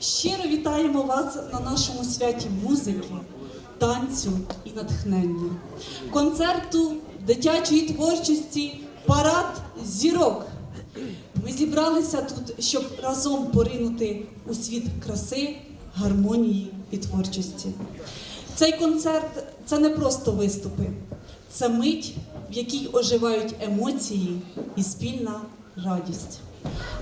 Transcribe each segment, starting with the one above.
Щиро вітаємо вас на нашому святі музики, танцю і натхнення, концерту дитячої творчості Парад зірок. Ми зібралися тут, щоб разом поринути у світ краси, гармонії і творчості. Цей концерт це не просто виступи, це мить, в якій оживають емоції і спільна радість.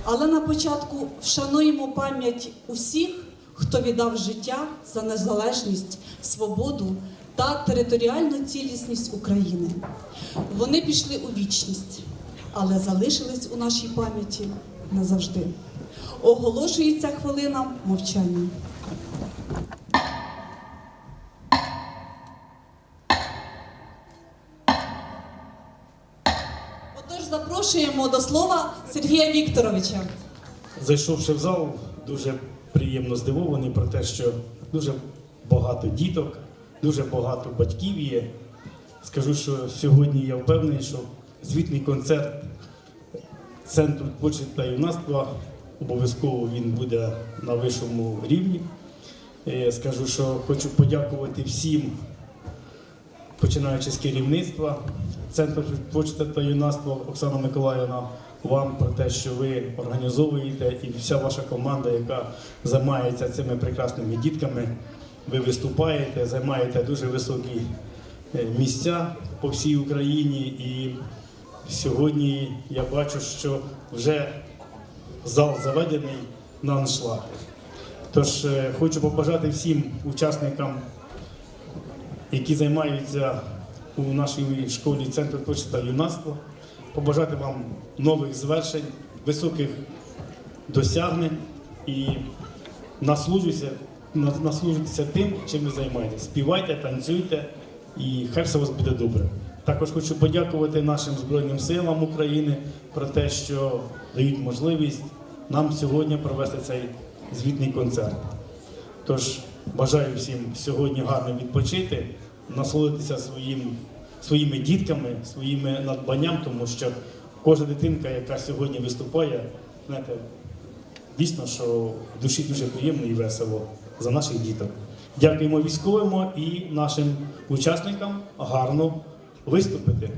Але на початку вшануємо пам'ять усіх, хто віддав життя за незалежність, свободу та територіальну цілісність України. Вони пішли у вічність, але залишились у нашій пам'яті назавжди. Оголошується хвилина мовчання. Запрошуємо до слова Сергія Вікторовича. Зайшовши в зал, дуже приємно здивований про те, що дуже багато діток, дуже багато батьків є. Скажу, що сьогодні я впевнений, що звітний концерт Центру почти та юнацтва обов'язково він буде на вищому рівні. Е, Скажу, що хочу подякувати всім, починаючи з керівництва Центру почти та юнацтва Оксана Миколаївна, вам про те, що ви організовуєте, і вся ваша команда, яка займається цими прекрасними дітками. Ви виступаєте, займаєте дуже високі е, місця по всій Україні. І сьогодні я бачу, що вже зал заведений на аншлаг. Тож е, хочу побажати всім учасникам які займаються у нашій школі Центру творчості та юнацтва, побажати вам нових звершень, високих досягнень і наслужуйтеся, наслужуйтеся тим, чим ви займаєтесь. Співайте, танцюйте і хай все у вас буде добре. Також хочу подякувати нашим Збройним силам України про те, що дають можливість нам сьогодні провести цей звітний концерт. Тож бажаю всім сьогодні гарно відпочити, насолодитися своїм, своїми дітками, своїми надбанням, тому що кожна дитинка, яка сьогодні виступає, знаєте, дійсно, що душі дуже приємно і весело за наших діток. Дякуємо військовим і нашим учасникам гарно виступити.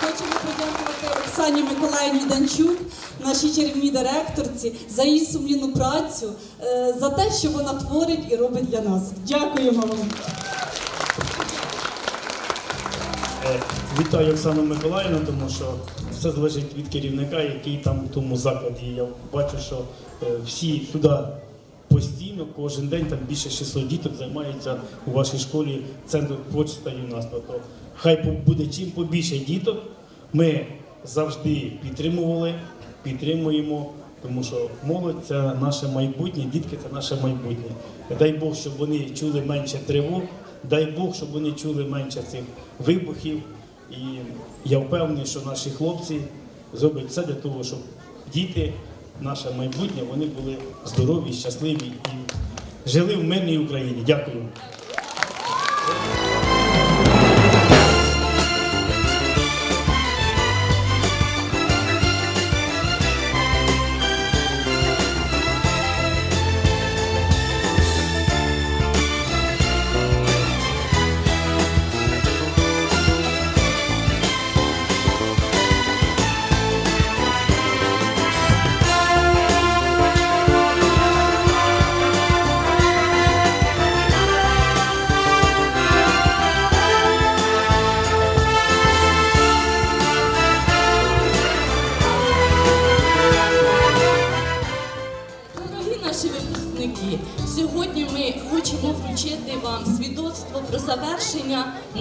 Хочемо подякувати Оксані Миколаївні Данчук, нашій чарівній директорці, за її сумлінну працю, е, за те, що вона творить і робить для нас. Дякуємо вам. Е, Вітаю Оксану Миколаївну, тому що все залежить від керівника, який там в тому закладі. Я бачу, що е, всі туди постійно, кожен день там більше 600 діток займаються у вашій школі центру творчості та юнацтва. То хай по- буде чим побільше діток. Ми завжди підтримували, підтримуємо, тому що молодь це наше майбутнє, дітки це наше майбутнє. Дай Бог, щоб вони чули менше тривог, дай Бог, щоб вони чули менше цих вибухів. І я впевнений, що наші хлопці зроблять все для того, щоб діти, наше майбутнє, вони були здорові, щасливі і жили в мирній Україні. Дякую.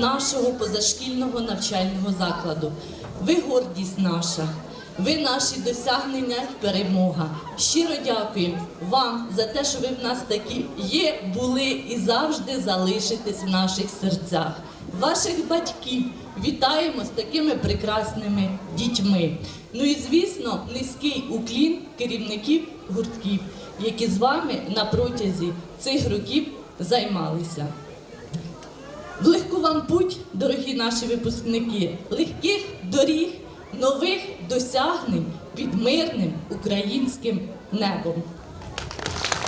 Нашого позашкільного навчального закладу. Ви гордість наша, ви наші досягнення і перемога. Щиро дякуємо вам за те, що ви в нас такі є, були і завжди залишитесь в наших серцях. Ваших батьків вітаємо з такими прекрасними дітьми. Ну і звісно, низький уклін керівників гуртків, які з вами на протязі цих років займалися. Легку вам путь, дорогі наші випускники, легких доріг, нових досягнень під мирним українським небом.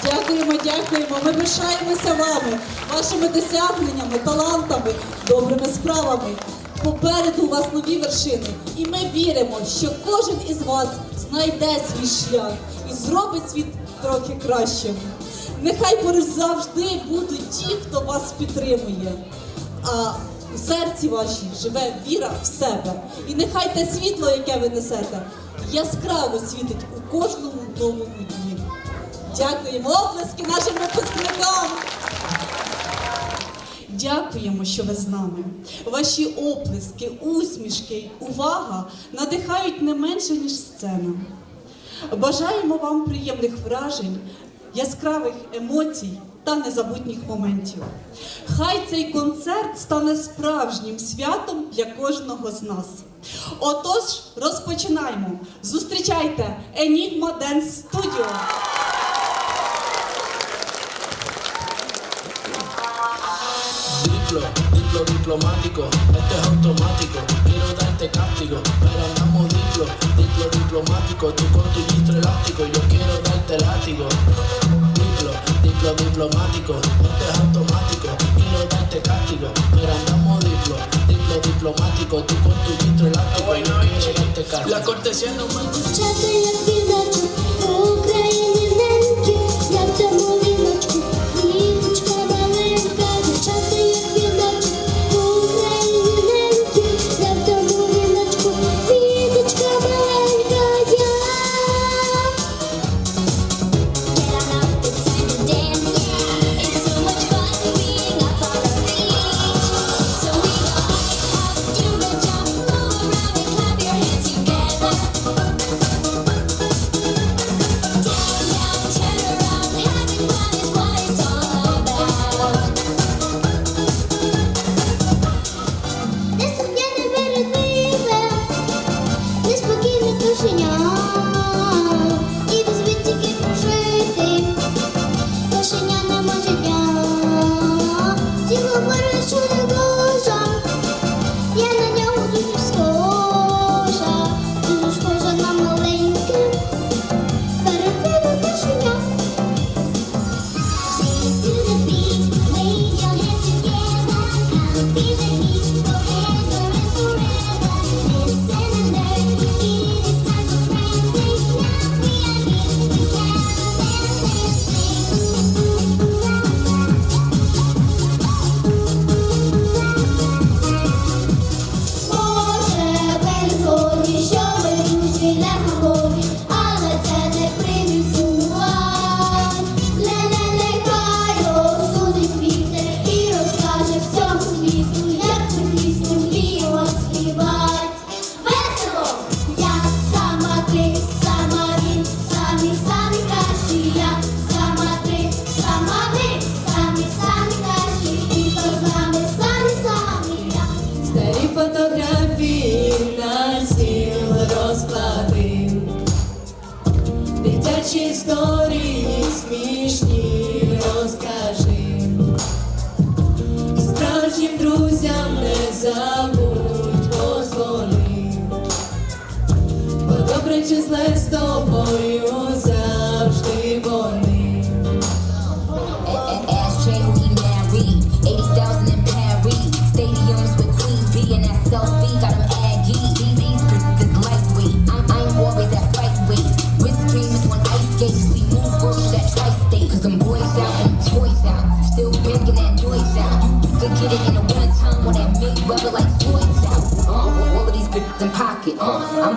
Дякуємо, дякуємо. Ми пишаємося вами, вашими досягненнями, талантами, добрими справами. Попереду у вас нові вершини, і ми віримо, що кожен із вас знайде свій шлях і зробить світ трохи кращим. Нехай поруч завжди будуть ті, хто вас підтримує. А у серці вашій живе віра в себе. І нехай те світло, яке ви несете, яскраво світить у кожному новому дні. Дякуємо оплески нашим випускникам. Дякуємо, що ви з нами. Ваші оплески, усмішки, увага надихають не менше, ніж сцена. Бажаємо вам приємних вражень, яскравих емоцій незабутніх моментів. Хай цей концерт стане справжнім святом для кожного з нас. Отож, розпочинаємо. Зустрічайте. Diplo, diplo diplomático, esto es automático. Quiero darte castigo, pero andamos diplo, diplo diplomático. Tú con tu gistro elástico, yo quiero darte látigo. Lo diplomático, no te es automático. Quiero darte castigo, pero andamos diplo, diplo diplomático. Tú con tu litro elástico, yo quiero darte castigo. La cortesía no me escuchaste y al final yo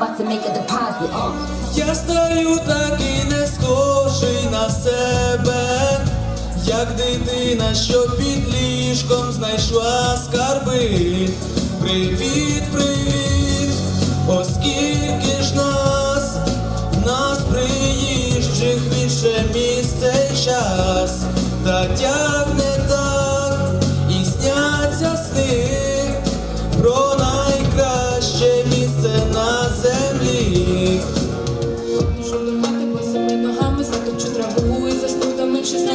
about to make a deposit. Uh, Я стаю такий не схожий на себе, як дитина, що під ліжком знайшла скарби. Привіт, привіт, оскільки ж нас, нас приїжджих більше місце й час,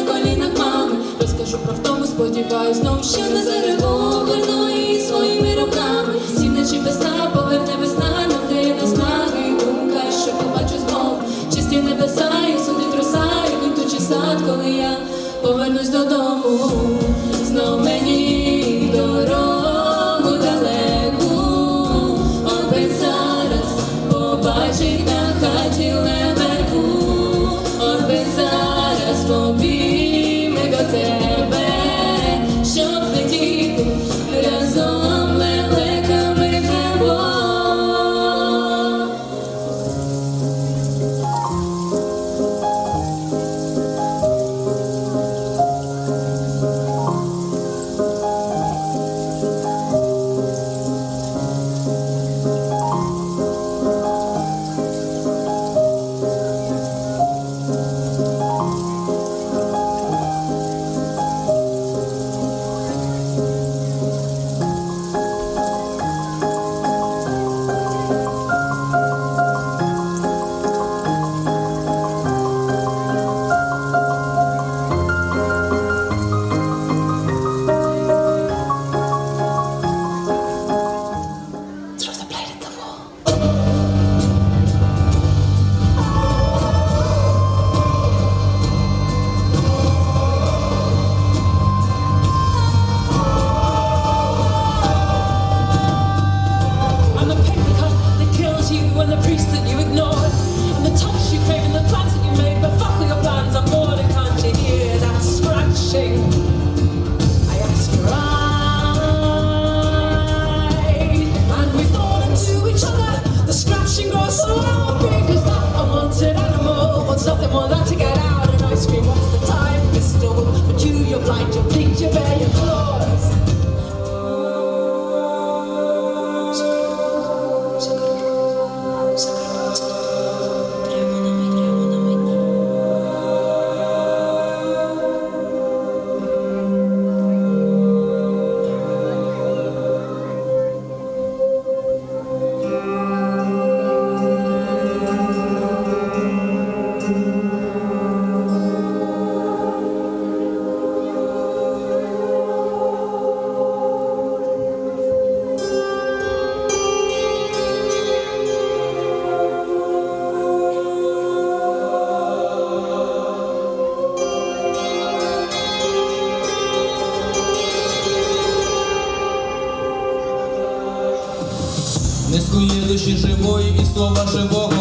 колінах мами. Розкажу про втому, сподіваюсь, знов ще не зарегулено the more that to get out. And ice cream, what's the time? Mr. Wolf, but you, you're blind, you're blind. слова живого.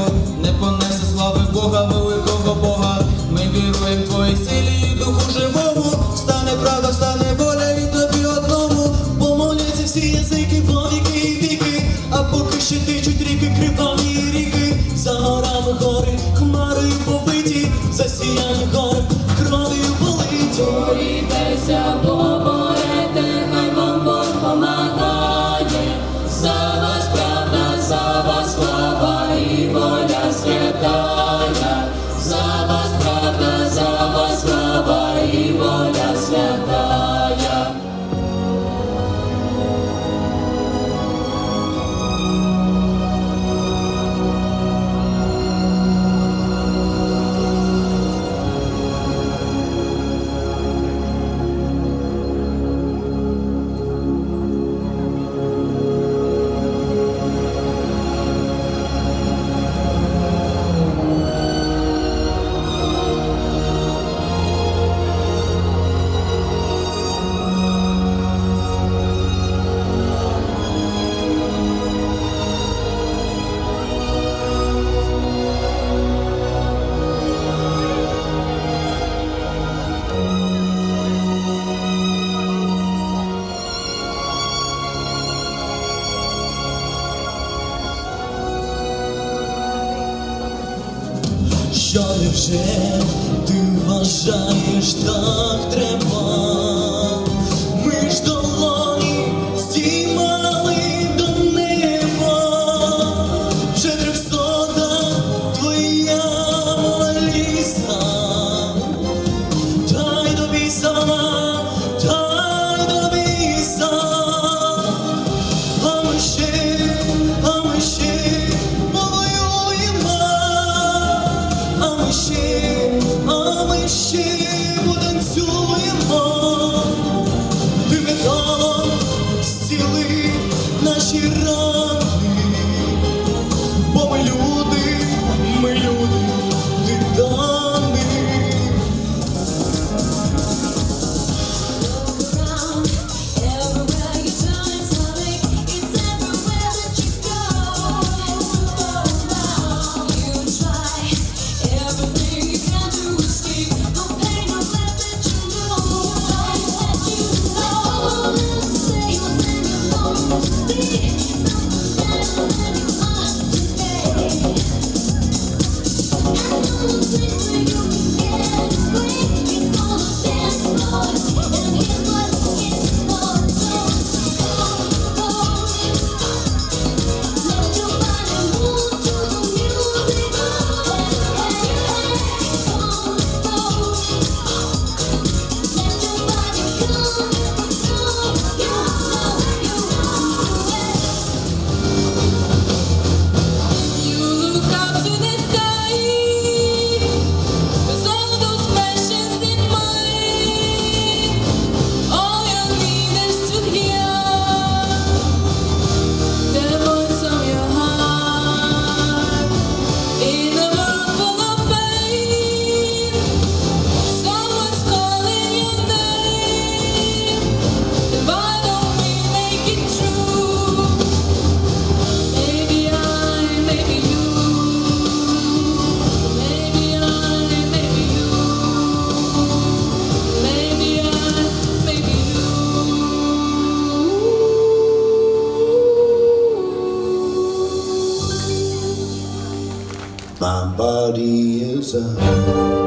done. body is a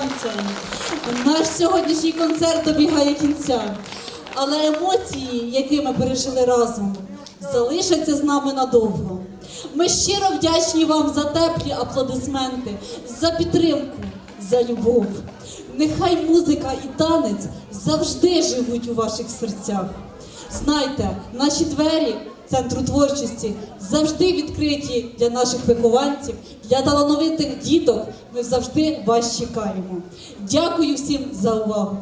танцям. Наш сьогоднішній концерт добігає кінця. Але емоції, які ми пережили разом, залишаться з нами надовго. Ми щиро вдячні вам за теплі аплодисменти, за підтримку, за любов. Нехай музика і танець завжди живуть у ваших серцях. Знайте, наші двері центру творчості завжди відкриті для наших вихованців, для талановитих діток. Ми завжди вас чекаємо. Дякую всім за увагу.